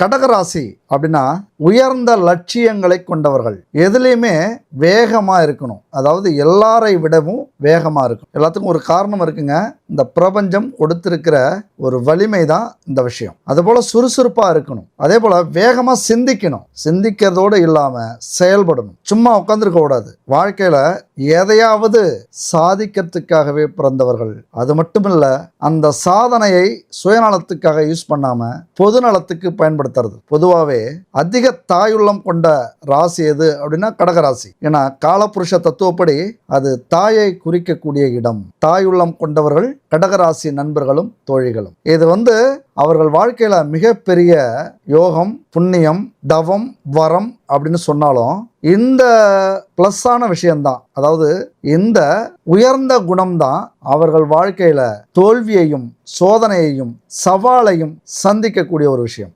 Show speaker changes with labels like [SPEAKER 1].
[SPEAKER 1] கடகராசி அப்படின்னா உயர்ந்த லட்சியங்களை கொண்டவர்கள். எதுலேயுமே வேகமாக இருக்கணும். அதாவது எல்லாரை விடவும் வேகமாக இருக்கும் எல்லாத்துக்கும் ஒரு காரணம் இருக்குங்க. இந்த பிரபஞ்சம் கொடுத்துருக்கிற ஒரு வலிமை தான் இந்த விஷயம். அதுபோல் சுறுசுறுப்பாக இருக்கணும். அதே போல் வேகமாக சிந்திக்கணும். சிந்திக்கிறதோடு இல்லாமல் செயல்படணும். சும்மா உட்காந்துருக்க கூடாது. வாழ்க்கையில் எதையாவது சாதிக்கிறதுக்காகவே பிறந்தவர்கள் அது மட்டுமில்ல அந்த சாதனையை சுயநலத்துக்காக யூஸ் பண்ணாமல் பொதுநலத்துக்கு பயன்படுத்துறது. பொதுவாகவே அதிக தாயுள்ளம் கொண்ட ராசி எது அப்படின்னா கடகராசி ஏன்னா காலப்புருஷ தத்துவப்படி அது தாயை குறிக்கக்கூடிய இடம். தாயுள்ளம் கொண்டவர்கள் கடகராசி நண்பர்களும் தோழிகளும். இது வந்து அவர்கள் வாழ்க்கையில் மிகப்பெரிய யோகம் புண்ணியம் தவம் வரம் அப்படின்னு சொன்னாலும் இந்த ப்ளஸ்ஸான விஷயம்தான். அதாவது இந்த உயர்ந்த குணம்தான் அவர்கள் வாழ்க்கையில் தோல்வியையும் சோதனையையும் சவாலையும் சந்திக்கக்கூடிய ஒரு விஷயம்.